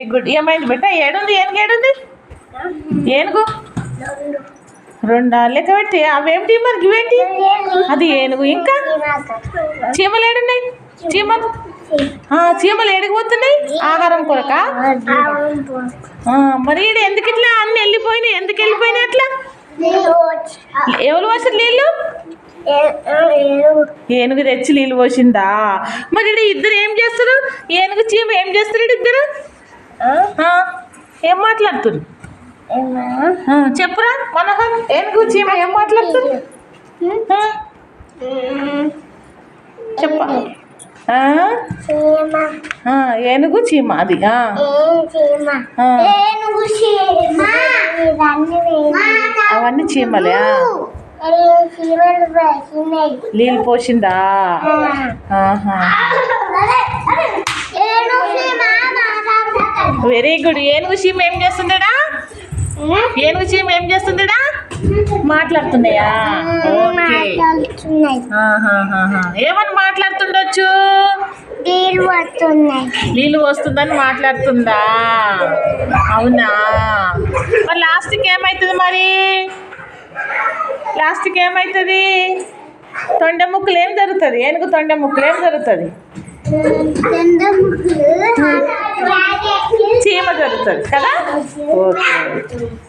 Good. ఏమైంది బిడ్డ? ఏడుంది? ఏనుగు ఏడుంది? ఏనుగు? రెండా? లెక్క పెట్టి. అవేమిటి మరి? ఇవేంటి? అది ఏనుగు. ఇంకా? చీమలు ఏడున్నాయి? చీమలు? చీమలు ఏడిగిపోతున్నాయి ఆహారం కొరక? మరి ఈడ ఎందుకు ఇట్లా అన్ని వెళ్ళిపోయినాయి? ఎందుకు వెళ్ళిపోయినాయి అట్లా? ఎవరు పోసారు నీళ్ళు? ఏనుగు తెచ్చి నీళ్ళు పోసిందా? మరి ఈడ ఇద్దరు ఏం చేస్తారు? ఏనుగు చీమ ఏం చేస్తారు ఇద్దరు? ఏం మాట్లాడుతున్నారు ఆ, చెప్పురా మనోహర్ ఏనుగు చీమ ఏం మాట్లాడుతుంది చెప్ప ఏనుగు చీమ? అది. అవన్నీ చీమలే. నీళ్ళు పోసిందా? ఆహా. Very good. ఏనుగు చీమ ఏం చేస్తుందడా? ఏనుగు చీమ ఏం చేస్తుందడా? మాట్లాడుతున్నాయా. ఏమని మాట్లాడుతుండొచ్చు? నీళ్ళు వస్తుందని మాట్లాడుతుందా? అవునా? మరి లాస్ట్కి ఏమవుతుంది మరి? లాస్ట్కి ఏమవుతుంది తొండ ముక్కులు ఏం జరుగుతుంది? ఏనుగు తొండ ముక్కులు ఏం జరుగుతుంది? చీమ జరుగుతుంది కదా ఓకే